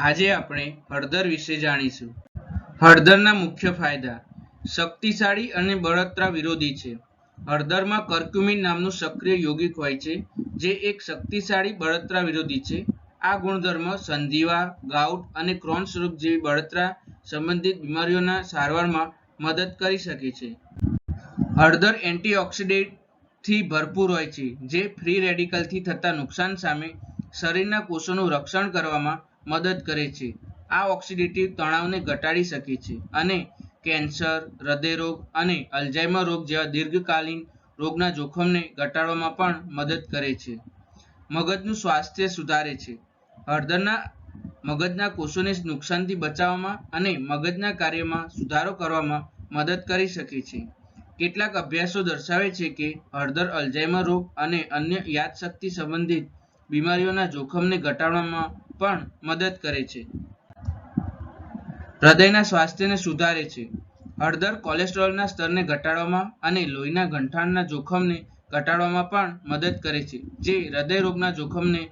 આજે આપણે હળદર વિશે જાણીશું. હળદરના મુખ્ય ફાયદા. શક્તિશાળી અને બળતરા વિરોધી છે. હળદરમાં કર્ક્યુમિન નામનું સક્રિય યોગિક હોય છે, જે એક શક્તિશાળી બળતરા વિરોધી છે. આ ગુણધર્મ સંધિવા, ગાઉટ અને ક્રોન્સ રોગ જેવી બળતરા સંબંધિત બીમારીઓના સારવારમાં મદદ કરી શકે છે. હળદર એન્ટીઓક્સિડન્ટથી ભરપૂર હોય છે, જે ફ્રી રેડિકલથી થતા નુકસાન સામે શરીરના કોષોનું રક્ષણ કરવામાં મદદ કરે છે. આ ઓક્સિડેટિવ તણાવને ઘટાડી શકે છે અને કેન્સર હૃદયરોગ અને અલ્ઝાઇમર રોગ જેવા દીર્ઘકાલીન રોગના જોખમને ઘટાડવામાં પણ મદદ કરે છે. મગજનું સ્વાસ્થ્ય સુધારે છે. હળદરના મગજના કોષોને નુકસાનથી બચાવવામાં અને મગજના કાર્યમાં સુધારો કરવામાં મદદ કરી શકે છે. કેટલાક અભ્યાસો દર્શાવે છે કે હળદર, અલ્ઝાઇમર રોગ અને અન્ય યાદશક્તિ સંબંધિત બીમારીઓના જોખમને ઘટાડવામાં પણ મદદ કરે છે. હૃદયના સ્વાસ્થ્યને સુધારે છે. હળદર કોલેસ્ટ્રોલના સ્તરને ઘટાડવામાં અને લોહીના ગંઠાણના જોખમને ઘટાડવામાં પણ મદદ કરે છે, જે હૃદય રોગના જોખમને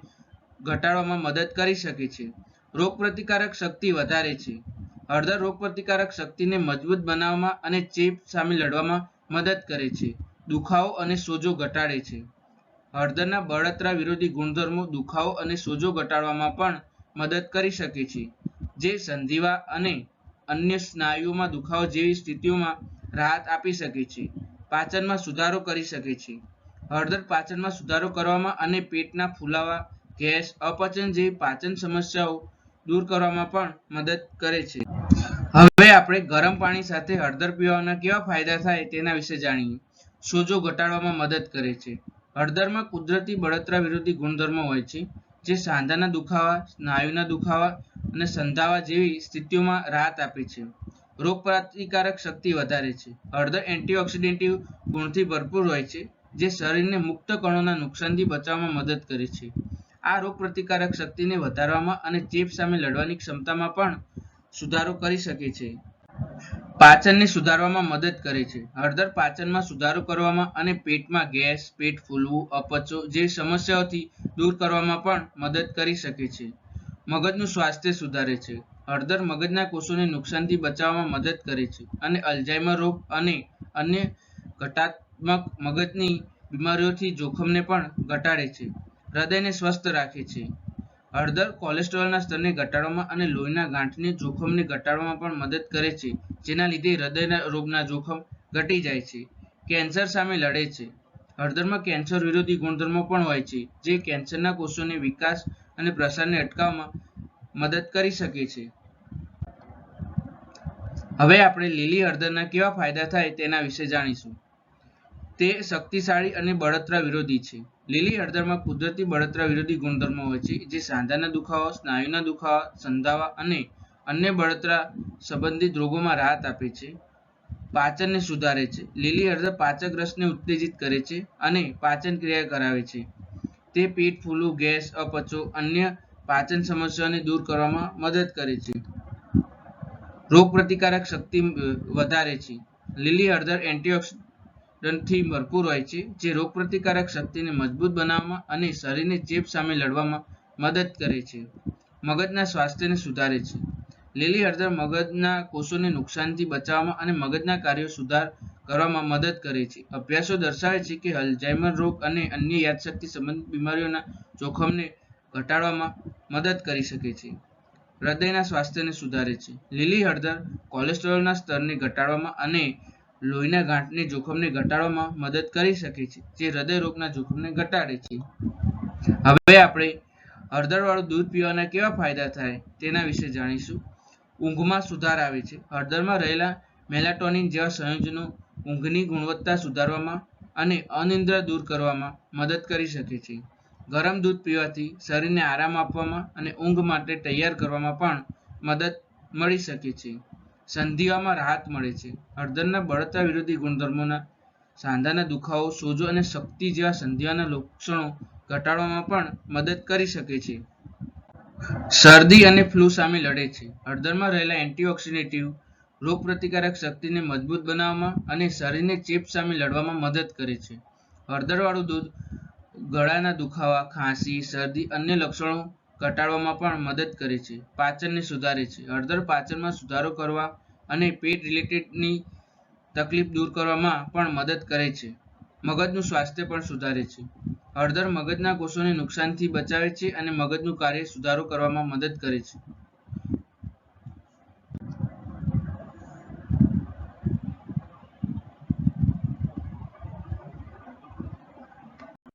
ઘટાડવામાં મદદ કરી શકે છે. રોગપ્રતિકારક શક્તિ વધારે છે. હળદર રોગપ્રતિકારક શક્તિને મજબૂત બનાવવામાં અને ચેપ સામે લડવામાં મદદ કરે છે. દુખાવો અને સોજો ઘટાડે છે. હળદરના બળતરા વિરોધી ગુણધર્મો, દુખાવો અને સોજો ઘટાડવામાં પણ મદદ કરી શકે છે. જે સંધિવા અને અન્ય સ્નાયુઓમાં દુખાવો જેવી સ્થિતિઓમાં રાહત આપી શકે છે. પાચનમાં સુધારો કરી શકે છે. હળદર પાચનમાં સુધારો કરવામાં અને પેટના ફૂલાવા, ગેસ, અપચન જેવી પાચન સમસ્યાઓ દૂર કરવામાં પણ મદદ કરે છે. હવે આપણે ગરમ પાણી સાથે હળદર પીવાના કેવા ફાયદા થાય તેના વિશે જાણીએ. સોજો ઘટાડવામાં મદદ કરે છે. હળદરમાં કુદરતી બળતરા વિરોધી ગુણધર્મો હોય છે, જે સાંધાના દુખાવા, સ્નાયુના દુખાવા અને સંધાવા જેવી સ્થિતિઓમાં રાહત આપે છે. રોગપ્રતિકારક શક્તિ વધારે છે. હળદર એન્ટીઓક્સિડેન્ટિવ ગુણથી ભરપૂર હોય છે, જે શરીરને મુક્ત કણોના નુકસાનથી બચાવવામાં મદદ કરે છે. આ રોગપ્રતિકારક શક્તિને વધારવામાં અને ચેપ સામે લડવાની ક્ષમતામાં પણ સુધારો કરી શકે છે. પાચનને સુધારવામાં મદદ કરે છે. હળદર પાચનમાં સુધારો કરવામાં અને પેટમાં ગેસ, પેટ ફૂલવું, અપચો જે સમસ્યાઓથી દૂર કરવામાં પણ મદદ કરી શકે છે. મગજનું સ્વાસ્થ્ય સુધારે છે. હળદર મગજના કોષોને નુકસાનથી બચાવવામાં મદદ કરે છે અને અલ્ઝાઇમર રોગ અને અન્ય ઘટાત્મક મગજની બીમારીઓથી જોખમને પણ ઘટાડે છે. હૃદયને સ્વસ્થ રાખે છે. હળદર કોલેસ્ટ્રોલના સ્તરને ઘટાડવામાં અને લોહીના ગાંઠને જોખમને ઘટાડવામાં પણ મદદ કરે છે, જેના લીધે હૃદયના રોગના જોખમ ઘટી જાય છે, કેન્સર સામે લડે છે. હળદરમાં કેન્સર વિરોધી ગુણધર્મો પણ હોય છે, જે કેન્સરના કોષોને વિકાસ અને પ્રસારને અટકાવવામાં મદદ કરી શકે છે. હવે આપણે લીલી હળદરના કેવા ફાયદા થાય તેના વિશે જાણીશું. તે શક્તિશાળી અને બળતરા વિરોધી છે. લીલી હળદરમાં કુદરતી બળતરા વિરોધી ગુણધર્મો હોય છે, જે સાંધાના દુખાવા, સ્નાયુના દુખાવા, સંધાવા અને અન્ય બળતરા સંબંધિત રોગોમાં રાહત આપે છે. પાચનને સુધારે છે. લીલી હળદર પાચક રસને ઉત્તેજિત કરે છે અને પાચન ક્રિયા કરાવે છે. તે પેટ ફૂલું, ગેસ, અપચો, અન્ય પાચન સમસ્યાઓને દૂર કરવામાં મદદ કરે છે. રોગપ્રતિકારક શક્તિ વધારે છે. લીલી હળદર એન્ટીઓક્સિડન્ટથી ભરપૂર હોય છે, જે રોગપ્રતિકારક શક્તિને મજબૂત બનાવવામાં અને શરીરને ચેપ સામે લડવામાં મદદ કરે છે. મગજના સ્વાસ્થ્યને સુધારે છે. લીલી હળદર મગજના કોષોને નુકસાનથી બચાવવામાં અને મગજના કાર્યો સુધાર કરવામાં મદદ કરે છે. અભ્યાસો દર્શાવે છે કે અલ્ઝાઇમર રોગ અને અન્ય યાદશક્તિ સંબંધિત બીમારીઓના જોખમને ઘટાડવામાં મદદ કરી શકે છે. હૃદયના સ્વાસ્થ્યને સુધારે છે. લીલી હળદર કોલેસ્ટ્રોલના સ્તરને ઘટાડવામાં અને લોહીના ગાંઠની જોખમને ઘટાડવામાં મદદ કરી શકે છે, જે હૃદય રોગના જોખમને ઘટાડે છે. હવે આપણે હળદરવાળું દૂધ પીવાના કેવા ફાયદા થાય તેના વિશે જાણીશું. ઊંઘમાં સુધાર આવે છે. હળદરમાં રહેલા મેલાટોનિન જેવા સંયોજનો ઊંઘની ગુણવત્તા સુધારવામાં અને અનિદ્રા દૂર કરવામાં મદદ કરી શકે છે. ગરમ દૂધ પીવાથી શરીરને આરામ આપવામાં અને ઊંઘ માટે તૈયાર કરવામાં પણ મદદ મળી શકે છે. સંધિવામાં રાહત મળે છે. હળદરના બળતા વિરોધી ગુણધર્મોના સાંધાના દુખાવો, સોજો અને શક્તિ જેવા સંધિવાના લક્ષણો ઘટાડવામાં પણ મદદ કરી શકે છે. શરદી અને ફ્લૂ સામે લડે છે. હળદરમાં રહેલા એન્ટીઓક્સિડેટિવ રોગપ્રતિકારક શક્તિને મજબૂત બનાવવામાં અને શરીરને ચેપ સામે લડવામાં મદદ કરે છે. હળદરવાળું દૂધ, ગળાના દુખાવા, ખાંસી, શરદી, અન્ય લક્ષણો ઘટાડવામાં પણ મદદ કરે છે. પાચનને સુધારે છે. હળદર પાચનમાં સુધારો કરવા અને પેટ રિલેટેડની તકલીફ દૂર કરવામાં પણ મદદ કરે છે. મગજનું સ્વાસ્થ્ય પણ સુધારે છે. હળદર મગજના કોષોને નુકસાનથી બચાવે છે અને મગજનું કાર્ય સુધારો કરવામાં મદદ કરે છે.